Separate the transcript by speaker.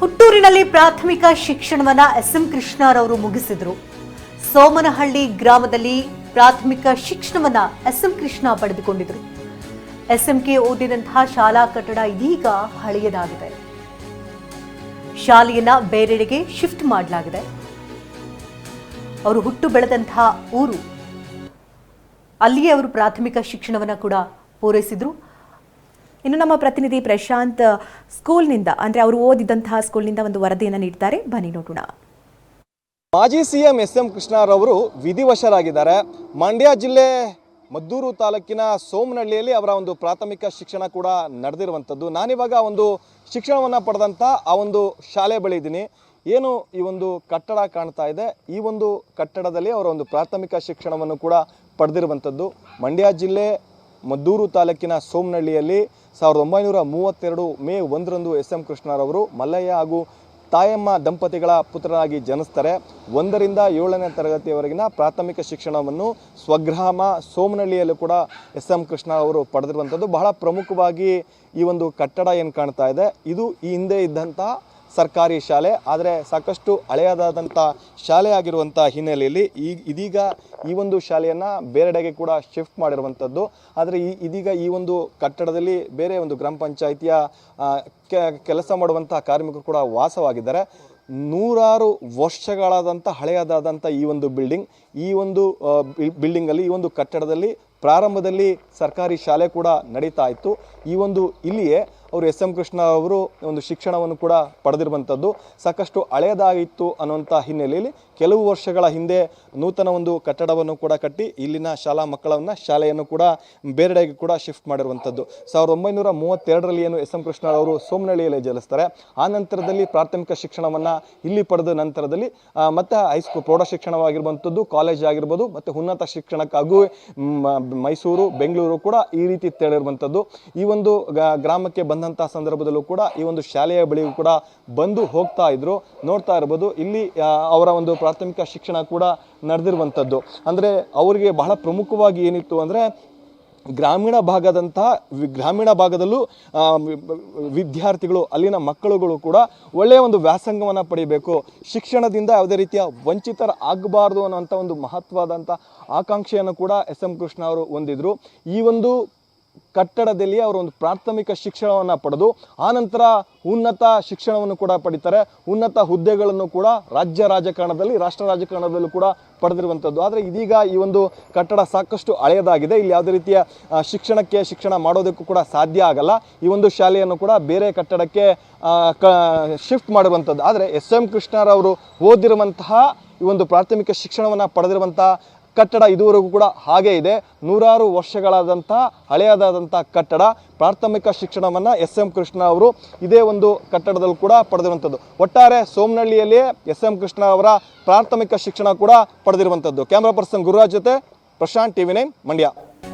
Speaker 1: ಹುಟ್ಟೂರಿನಲ್ಲಿ ಪ್ರಾಥಮಿಕ ಶಿಕ್ಷಣವನ್ನ S M ಕೃಷ್ಣರವರು ಮುಗಿಸಿದ್ರು. ಸೋಮನಹಳ್ಳಿ ಗ್ರಾಮದಲ್ಲಿ ಪ್ರಾಥಮಿಕ ಶಿಕ್ಷಣವನ್ನ ಎಸ್ ಎಂ ಕೃಷ್ಣ ಪಡೆದುಕೊಂಡಿದ್ರು. ಎಸ್ ಎಂ ಕೆ ಓದಿದಂತಹ ಶಾಲಾ ಕಟ್ಟಡ ಇದೀಗ ಹಳೆಯದಾಗಿದೆ. ಶಾಲೆಯನ್ನ ಬೇರೆಡೆಗೆ ಶಿಫ್ಟ್ ಮಾಡಲಾಗಿದೆ. ಅವರು ಹುಟ್ಟು ಬೆಳೆದಂತಹ ಊರು. ಅಲ್ಲಿಯೇ ಅವರು ಪ್ರಾಥಮಿಕ ಶಿಕ್ಷಣವನ್ನ ಕೂಡ ಪೂರೈಸಿದ್ರು.
Speaker 2: ಇನ್ನು ನಮ್ಮ ಪ್ರತಿನಿಧಿ ಪ್ರಶಾಂತ್, ಸ್ಕೂಲ್ನಿಂದ, ಅಂದ್ರೆ ಅವರು ಓದಿದಂತಹ ಸ್ಕೂಲ್ನಿಂದ ಒಂದು ವರದಿಯನ್ನು ನೀಡಿದ್ದಾರೆ ಬನ್ನಿ, ನೋಡೋಣ.
Speaker 3: ಮಾಜಿ ಸಿಎಂ ಎಸ್ ಎಂ ಕೃಷ್ಣರವರು ವಿಧಿವಶರಾಗಿದ್ದಾರೆ. ಮಂಡ್ಯ ಜಿಲ್ಲೆ ಮದ್ದೂರು ತಾಲೂಕಿನ ಸೋಮನಹಳ್ಳಿಯಲ್ಲಿ ಅವರ ಒಂದು ಪ್ರಾಥಮಿಕ ಶಿಕ್ಷಣ ಕೂಡ ನಡೆದಿರುವಂಥದ್ದು. ನಾನಿವಾಗ ಒಂದು ಶಿಕ್ಷಣವನ್ನು ಪಡೆದಂಥ ಆ ಒಂದು ಶಾಲೆ ಬಳಿ ಇದ್ದೀನಿ. ಏನು ಈ ಒಂದು ಕಟ್ಟಡ ಕಾಣ್ತಾ ಇದೆ? ಈ ಒಂದು ಕಟ್ಟಡದಲ್ಲಿ ಅವರ ಒಂದು ಪ್ರಾಥಮಿಕ ಶಿಕ್ಷಣವನ್ನು ಕೂಡ ಪಡೆದಿರುವಂಥದ್ದು. ಮಂಡ್ಯ ಜಿಲ್ಲೆ ಮದ್ದೂರು ತಾಲೂಕಿನ ಸೋಮನಹಳ್ಳಿಯಲ್ಲಿ ಸಾವಿರದ ಒಂಬೈನೂರ ಮೂವತ್ತೆರಡು ಮೇ ಒಂದರಂದು ಎಸ್ ಎಂ ಕೃಷ್ಣರವರು ಮಲ್ಲಯ್ಯ ಹಾಗೂ ತಾಯಮ್ಮ ದಂಪತಿಗಳ ಪುತ್ರರಾಗಿ ಜನಿಸ್ತಾರೆ. ಒಂದರಿಂದ ಏಳನೇ ತರಗತಿಯವರೆಗಿನ ಪ್ರಾಥಮಿಕ ಶಿಕ್ಷಣವನ್ನು ಸ್ವಗ್ರಾಮ ಸೋಮನಹಳ್ಳಿಯಲ್ಲೂ ಕೂಡ ಎಸ್ ಎಂ ಕೃಷ್ಣ ಅವರು ಪಡೆದಿರುವಂಥದ್ದು ಬಹಳ ಪ್ರಮುಖವಾಗಿ ಈ ಒಂದು ಕಟ್ಟಡ ಏನು ಕಾಣ್ತಾ ಇದೆ. ಇದು ಈ ಹಿಂದೆ ಇದ್ದಂತಹ ಸರ್ಕಾರಿ ಶಾಲೆ, ಆದರೆ ಸಾಕಷ್ಟು ಹಳೆಯದಾದಂಥ ಶಾಲೆ ಆಗಿರುವಂಥ ಹಿನ್ನೆಲೆಯಲ್ಲಿ ಈ ಇದೀಗ ಈ ಒಂದು ಶಾಲೆಯನ್ನು ಬೇರೆಡೆಗೆ ಕೂಡ ಶಿಫ್ಟ್ ಮಾಡಿರುವಂಥದ್ದು ಆದರೆ ಈ ಇದೀಗ ಈ ಒಂದು ಕಟ್ಟಡದಲ್ಲಿ ಬೇರೆ ಒಂದು ಗ್ರಾಮ ಪಂಚಾಯಿತಿಯ ಕೆಲಸ ಮಾಡುವಂಥ ಕಾರ್ಮಿಕರು ಕೂಡ ವಾಸವಾಗಿದ್ದಾರೆ. ನೂರಾರು ವರ್ಷಗಳಾದಂಥ ಹಳೆಯದಾದಂಥ ಈ ಒಂದು ಬಿಲ್ಡಿಂಗ್, ಈ ಒಂದು ಬಿಲ್ಡಿಂಗಲ್ಲಿ, ಈ ಒಂದು ಕಟ್ಟಡದಲ್ಲಿ ಪ್ರಾರಂಭದಲ್ಲಿ ಸರ್ಕಾರಿ ಶಾಲೆ ಕೂಡ ನಡೀತಾ ಇತ್ತು. ಈ ಒಂದು ಇಲ್ಲಿಯೇ ಅವರು ಎಸ್ ಎಂ ಕೃಷ್ಣ ಅವರು ಒಂದು ಶಿಕ್ಷಣವನ್ನು ಕೂಡ ಪಡೆದಿರುವಂಥದ್ದು. ಸಾಕಷ್ಟು ಹಳೆಯದಾಗಿತ್ತು ಅನ್ನುವಂಥ ಹಿನ್ನೆಲೆಯಲ್ಲಿ ಕೆಲವು ವರ್ಷಗಳ ಹಿಂದೆ ನೂತನ ಒಂದು ಕಟ್ಟಡವನ್ನು ಕೂಡ ಕಟ್ಟಿ ಇಲ್ಲಿನ ಶಾಲಾ ಮಕ್ಕಳನ್ನು ಶಾಲೆಯನ್ನು ಕೂಡ ಬೇರೆಡೆಗೆ ಕೂಡ ಶಿಫ್ಟ್ ಮಾಡಿರುವಂಥದ್ದು. ಸಾವಿರದ ಒಂಬೈನೂರ ಮೂವತ್ತೆರಡರಲ್ಲಿ ಏನು ಎಸ್ ಎಂ ಕೃಷ್ಣ ಅವರು ಸೋಮನಹಳ್ಳಿಯಲ್ಲಿ ಜಲಿಸ್ತಾರೆ. ಆ ನಂತರದಲ್ಲಿ ಪ್ರಾಥಮಿಕ ಶಿಕ್ಷಣವನ್ನು ಇಲ್ಲಿ ಪಡೆದ ನಂತರದಲ್ಲಿ ಮತ್ತು ಹೈಸ್ಕೂಲ್ ಪ್ರೌಢ ಶಿಕ್ಷಣವಾಗಿರುವಂಥದ್ದು, ಕಾಲೇಜ್ ಆಗಿರ್ಬೋದು, ಮತ್ತು ಉನ್ನತ ಶಿಕ್ಷಣಕ್ಕಾಗೂ ಮೈಸೂರು, ಬೆಂಗಳೂರು ಕೂಡ ಈ ರೀತಿ ತೆರಳಿರುವಂಥದ್ದು. ಈ ಒಂದು ಗ್ರಾಮಕ್ಕೆ ಗ್ರಾಮಕ್ಕೆ ಬಂದಂತಹ ಸಂದರ್ಭದಲ್ಲೂ ಕೂಡ ಈ ಒಂದು ಶಾಲೆಯ ಬಳಿಗೂ ಕೂಡ ಬಂದು ಹೋಗ್ತಾ ಇದ್ರು. ನೋಡ್ತಾ ಇರ್ಬೋದು, ಇಲ್ಲಿ ಅವರ ಒಂದು ಪ್ರಾಥಮಿಕ ಶಿಕ್ಷಣ ಕೂಡ ನಡೆದಿರುವಂಥದ್ದು ಅಂದರೆ ಅವರಿಗೆ ಬಹಳ ಪ್ರಮುಖವಾಗಿ ಏನಿತ್ತು ಅಂದರೆ, ಗ್ರಾಮೀಣ ಭಾಗದಂತಹ ಗ್ರಾಮೀಣ ಭಾಗದಲ್ಲೂ ವಿದ್ಯಾರ್ಥಿಗಳು, ಅಲ್ಲಿನ ಮಕ್ಕಳುಗಳು ಕೂಡ ಒಳ್ಳೆಯ ಒಂದು ವ್ಯಾಸಂಗವನ್ನು ಪಡಿಬೇಕು. ಶಿಕ್ಷಣದಿಂದ ಯಾವುದೇ ರೀತಿಯ ವಂಚಿತರ ಆಗಬಾರ್ದು ಅನ್ನೋಂಥ ಒಂದು ಮಹತ್ವದಂಥ ಆಕಾಂಕ್ಷೆಯನ್ನು ಕೂಡ ಎಸ್ ಎಂ ಕೃಷ್ಣ ಅವರು ಹೊಂದಿದ್ರು. ಈ ಒಂದು ಕಟ್ಟಡದಲ್ಲಿ ಅವರು ಒಂದು ಪ್ರಾಥಮಿಕ ಶಿಕ್ಷಣವನ್ನು ಪಡೆದು ಆನಂತರ ಉನ್ನತ ಶಿಕ್ಷಣವನ್ನು ಕೂಡ ಪಡಿತಾರೆ. ಉನ್ನತ ಹುದ್ದೆಗಳನ್ನು ಕೂಡ ರಾಜ್ಯ ರಾಜಕಾರಣದಲ್ಲಿ, ರಾಷ್ಟ್ರ ರಾಜಕಾರಣದಲ್ಲೂ ಕೂಡ ಪಡೆದಿರುವಂಥದ್ದು ಆದರೆ ಇದೀಗ ಈ ಒಂದು ಕಟ್ಟಡ ಸಾಕಷ್ಟು ಹಳೆಯದಾಗಿದೆ. ಇಲ್ಲಿ ಯಾವುದೇ ರೀತಿಯ ಶಿಕ್ಷಣಕ್ಕೆ ಶಿಕ್ಷಣ ಮಾಡೋದಕ್ಕೂ ಕೂಡ ಸಾಧ್ಯ ಆಗಲ್ಲ. ಈ ಒಂದು ಶಾಲೆಯನ್ನು ಕೂಡ ಬೇರೆ ಕಟ್ಟಡಕ್ಕೆ ಶಿಫ್ಟ್ ಮಾಡುವಂಥದ್ದು ಆದರೆ ಎಸ್ ಎಂ ಕೃಷ್ಣರವರು ಓದಿರುವಂತಹ ಈ ಒಂದು ಪ್ರಾಥಮಿಕ ಶಿಕ್ಷಣವನ್ನು ಪಡೆದಿರುವಂತಹ ಕಟ್ಟಡ ಇದುವರೆಗೂ ಕೂಡ ಹಾಗೇ ಇದೆ. ನೂರಾರು ವರ್ಷಗಳಾದಂಥ ಹಳೆಯದಾದಂಥ ಕಟ್ಟಡ. ಪ್ರಾಥಮಿಕ ಶಿಕ್ಷಣವನ್ನು ಎಸ್ ಎಂ ಕೃಷ್ಣ ಅವರು ಇದೇ ಒಂದು ಕಟ್ಟಡದಲ್ಲಿ ಕೂಡ ಪಡೆದಿರುವಂಥದ್ದು. ಒಟ್ಟಾರೆ ಸೋಮನಹಳ್ಳಿಯಲ್ಲಿಯೇ ಎಸ್ ಎಂ ಕೃಷ್ಣ ಅವರ ಪ್ರಾಥಮಿಕ ಶಿಕ್ಷಣ ಕೂಡ ಪಡೆದಿರುವಂಥದ್ದು. ಕ್ಯಾಮ್ರಾ ಪರ್ಸನ್ ಗುರುರಾಜ್ ಜೊತೆ ಪ್ರಶಾಂತ್ ಟಿವಿ ನೈನ್ ಮಂಡ್ಯ.